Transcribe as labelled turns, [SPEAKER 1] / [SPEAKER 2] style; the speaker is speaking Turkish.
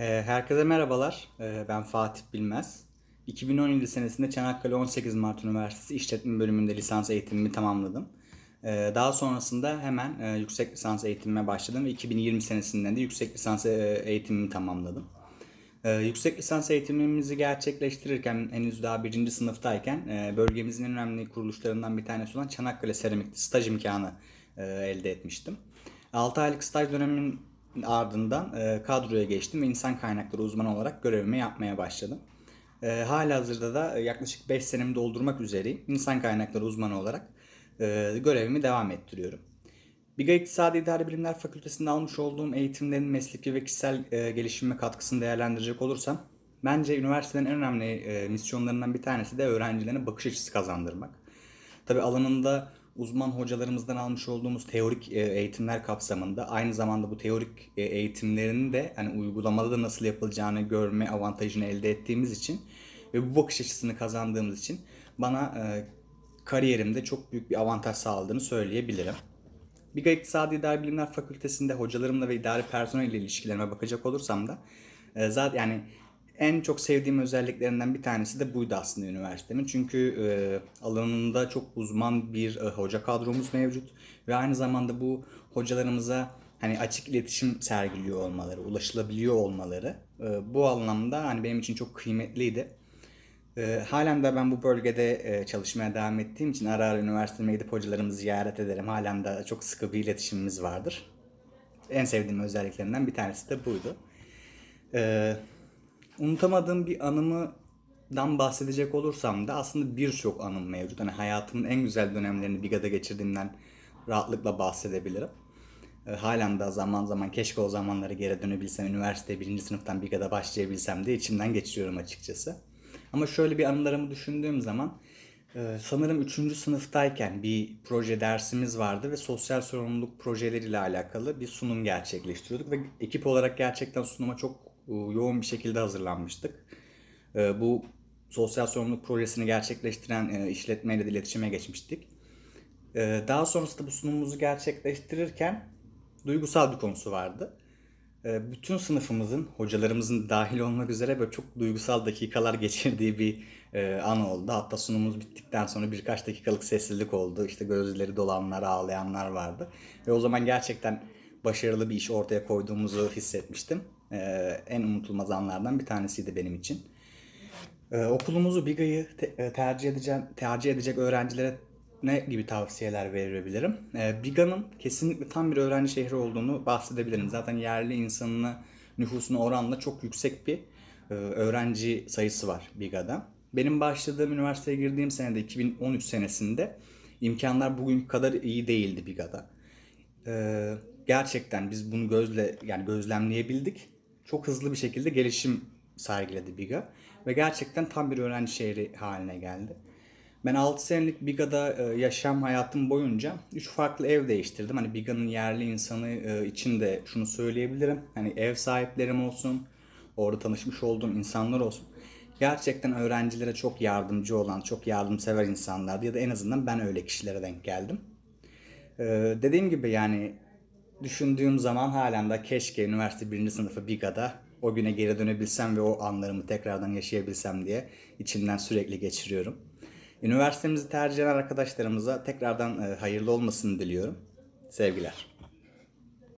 [SPEAKER 1] Ee, Herkese merhabalar. Ee, Ben Fatih Bilmez. 2017 senesinde Çanakkale 18 Mart Üniversitesi İşletme Bölümünde lisans eğitimimi tamamladım. Ee, Daha sonrasında hemen e, yüksek lisans eğitimime başladım ve 2020 senesinden de yüksek lisans e, eğitimimi tamamladım. Yüksek lisans eğitimimizi gerçekleştirirken henüz daha birinci sınıftayken e, bölgemizin en önemli kuruluşlarından bir tanesi olan Çanakkale Seramik'te staj imkanı elde etmiştim. 6 aylık staj dönemimin ardından e, kadroya geçtim ve insan kaynakları uzmanı olarak görevimi yapmaya başladım. E, halihazırda da yaklaşık 5 senemi doldurmak üzereyim. İnsan kaynakları uzmanı olarak e, görevimi devam ettiriyorum. Biga İktisadi İdari Bilimler Fakültesi'nde almış olduğum eğitimlerin mesleki ve kişisel e, gelişimime katkısını değerlendirecek olursam, bence üniversitenin en önemli e, misyonlarından bir tanesi de öğrencilerine bakış açısı kazandırmak. Tabii alanında uzman hocalarımızdan almış olduğumuz teorik e, eğitimler kapsamında aynı zamanda bu teorik e, eğitimlerin de hani uygulamada da nasıl yapılacağını görme avantajını elde ettiğimiz için ve bu bakış açısını kazandığımız için bana e, kariyerimde çok büyük bir avantaj sağladığını söyleyebilirim. Biga İktisadi İdari Bilimler Fakültesi'nde hocalarımla ve idari personelle ilişkilerime bakacak olursam da zaten yani en çok sevdiğim özelliklerinden bir tanesi de buydu aslında üniversitemin. Çünkü e, alanında çok uzman bir e, hoca kadromuz mevcut ve aynı zamanda bu hocalarımıza hani açık iletişim sergiliyor olmaları, ulaşılabiliyor olmaları e, bu anlamda hani benim için çok kıymetliydi. E, halen de ben bu bölgede e, çalışmaya devam ettiğim için ara ara üniversiteme gidip hocalarımızı ziyaret ederim. Halen de çok sıkı bir iletişimimiz vardır. En sevdiğim özelliklerinden bir tanesi de buydu. E, unutamadığım bir anımdan bahsedecek olursam da aslında birçok anım mevcut. Hani hayatımın en güzel dönemlerini Biga'da geçirdiğimden rahatlıkla bahsedebilirim. E, halen de zaman zaman keşke o zamanlara geri dönebilsem, üniversite birinci sınıftan Biga'da başlayabilsem diye içimden geçiriyorum açıkçası. Ama şöyle bir anılarımı düşündüğüm zaman e, sanırım 3. sınıftayken bir proje dersimiz vardı ve sosyal sorumluluk projeleriyle alakalı bir sunum gerçekleştiriyorduk ve ekip olarak gerçekten sunuma çok yoğun bir şekilde hazırlanmıştık. E, Bu sosyal sorumluluk projesini gerçekleştiren e, işletmeyle de iletişime geçmiştik. E, Daha sonrasında bu sunumumuzu gerçekleştirirken duygusal bir konusu vardı. E, Bütün sınıfımızın, hocalarımızın dahil olmak üzere böyle çok duygusal dakikalar geçirdiği bir e, an oldu. Hatta sunumumuz bittikten sonra birkaç dakikalık sessizlik oldu. İşte gözleri dolanlar, ağlayanlar vardı. Ve o zaman gerçekten başarılı bir iş ortaya koyduğumuzu hissetmiştim. E, En unutulmaz anlardan bir tanesiydi benim için. Ee, okulumuzu Biga'yı te- e, tercih edeceğim tercih edecek öğrencilere ne gibi tavsiyeler verebilirim? Ee, Biga'nın kesinlikle tam bir öğrenci şehri olduğunu bahsedebilirim. Zaten yerli insanına nüfusuna oranla çok yüksek bir e, öğrenci sayısı var Biga'da. Benim başladığım üniversiteye girdiğim senede 2013 senesinde imkanlar bugünkü kadar iyi değildi Biga'da. Ee, gerçekten biz bunu gözle yani gözlemleyebildik. Çok hızlı bir şekilde gelişim sergiledi Biga ve gerçekten tam bir öğrenci şehri haline geldi. Ben 6 senelik Biga'da e, yaşam hayatım boyunca 3 farklı ev değiştirdim. Hani Biga'nın yerli insanı e, için de şunu söyleyebilirim. Hani ev sahiplerim olsun, orada tanışmış olduğum insanlar olsun. Gerçekten öğrencilere çok yardımcı olan, çok yardımsever insanlardı ya da en azından ben öyle kişilere denk geldim. Ee, dediğim gibi yani düşündüğüm zaman halen de keşke üniversite birinci sınıfı Biga'da o güne geri dönebilsem ve o anlarımı tekrardan yaşayabilsem diye içimden sürekli geçiriyorum. Üniversitemizi tercih eden arkadaşlarımıza tekrardan e, hayırlı olmasını diliyorum. Sevgiler.